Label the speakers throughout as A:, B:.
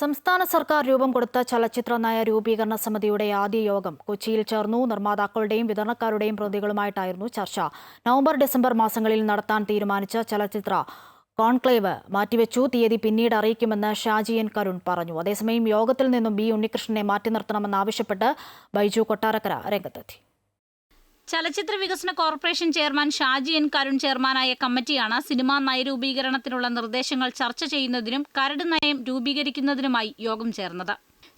A: സംസ്ഥാന സർക്കാർ രൂപം കൊടുത്ത ചലച്ചിത്ര നയ രൂപീകരണ സമിതിയുടെ ആദ്യ യോഗം കൊച്ചിയിൽ ചേർന്നു. നിർമ്മാതാക്കളുടെയും വിതരണക്കാരുടെയും പ്രതികളുമായിട്ടായിരുന്നു ചർച്ച. നവംബർ ഡിസംബർ മാസങ്ങളിൽ നടത്താൻ തീരുമാനിച്ച ചലച്ചിത്ര കോൺക്ലേവ് മാറ്റിവെച്ചു. തീയതി പിന്നീട് അറിയിക്കുമെന്ന് ഷാജി എൻ കരുൺ പറഞ്ഞു. അതേസമയം യോഗത്തിൽ നിന്നും ബി ഉണ്ണികൃഷ്ണനെ മാറ്റി നിർത്തണമെന്നാവശ്യപ്പെട്ട് ബൈജു കൊട്ടാരക്കര രംഗത്തെത്തി.
B: ചലച്ചിത്ര വികസന corporation chairman Shaji N Karun ചെയർമാനായ കമ്മിറ്റിയാണ് സിനിമാ നയരൂപീകരണത്തിനുള്ള നിർദ്ദേശങ്ങൾ ചർച്ച ചെയ്യുന്നതിനും കരട് നയം രൂപീകരിക്കുന്നതിനുമായി യോഗം ചേർന്നത്.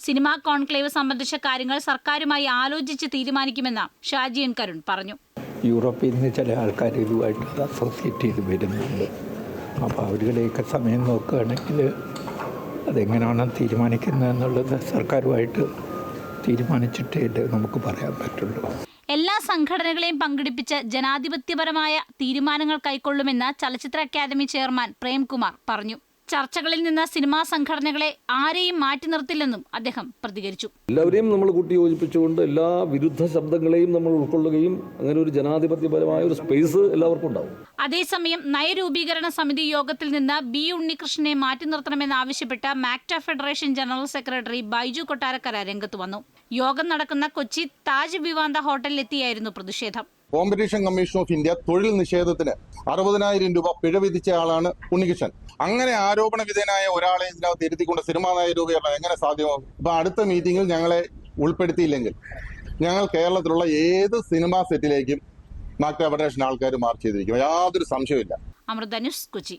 B: സിനിമാ കോൺക്ലേവ് സംബന്ധിച്ച കാര്യങ്ങൾ സർക്കാരുമായി ആലോചിച്ച് തീരുമാനിക്കുമെന്ന് ഷാജി എൻ കരുൺ പറഞ്ഞു.
C: യൂറോപ്പിൽ നിന്ന് ചില ആൾക്കാർ ഇതുമായിട്ട് അസോസിയേറ്റ് ചെയ്ത് വരുന്നുണ്ട്. അപ്പോൾ അവരുടെയൊക്കെ സമയം നോക്കുകയാണെങ്കിൽ അതെങ്ങനെയാണ് തീരുമാനിക്കുന്നത് എന്നുള്ളത് സർക്കാരുമായിട്ട് തീരുമാനിച്ചിട്ടേ നമുക്ക് പറയാൻ പറ്റുള്ളൂ.
B: എല്ലാ സംഘടനകളെയും പങ്കെടുപ്പിച്ച് ജനാധിപത്യപരമായ തീരുമാനങ്ങൾ കൈക്കൊള്ളുമെന്ന് ചലച്ചിത്ര അക്കാദമി ചെയർമാൻ പ്രേംകുമാർ പറഞ്ഞു ചർച്ചകളിൽ നിന്ന് സിനിമാ സംഘടനകളെ ആരെയും മാറ്റി നിർത്തില്ലെന്നും അദ്ദേഹം പ്രതികരിച്ചു.
D: എല്ലാവരെയും നമ്മൾ കൂട്ടി യോജിപ്പിച്ചുകൊണ്ട് എല്ലാ വിരുദ്ധ ശബ്ദങ്ങളെയും നമ്മൾ ഉൾക്കൊള്ളുകയും അങ്ങനെ ഒരു ജനാധിപത്യപരമായ ഒരു സ്പേസ് എല്ലാവർക്കും ഉണ്ടാവും.
B: അതേസമയം നയരൂപീകരണ സമിതി യോഗത്തിൽ നിന്ന് ബി ഉണ്ണികൃഷ്ണനെ മാറ്റി നിർത്തണമെന്നാവശ്യപ്പെട്ട് MACTA federation general secretary Baiju Kottarakkara രംഗത്ത് വന്നു. യോഗം നടക്കുന്ന കൊച്ചി താജ് വിവാന്ത ഹോട്ടലിലെത്തിയായിരുന്നു പ്രതിഷേധം.
E: കോമ്പറ്റീഷൻ കമ്മീഷൻ ഓഫ് ഇന്ത്യ തൊഴിൽ നിഷേധത്തിന് അറുപതിനായിരം രൂപ പിഴ വിധിച്ച ആളാണ് ഉണ്ണികൃഷ്ണൻ. അങ്ങനെ ആരോപണ വിധേയനായ ഒരാളെ ഇതിനകത്ത് ഇരുത്തിക്കൊണ്ട് സിനിമാ നായരൂപയുള്ള എങ്ങനെ സാധ്യമാകും ഇപ്പൊ അടുത്ത മീറ്റിംഗിൽ ഞങ്ങളെ ഉൾപ്പെടുത്തിയില്ലെങ്കിൽ ഞങ്ങൾ കേരളത്തിലുള്ള ഏത് സിനിമാ സെറ്റിലേക്കും ഫെഡറേഷൻ ആൾക്കാർ മാർച്ച് ചെയ്തിരിക്കും. യാതൊരു സംശയമില്ല
B: അമൃത ന്യൂസ് കൊച്ചി.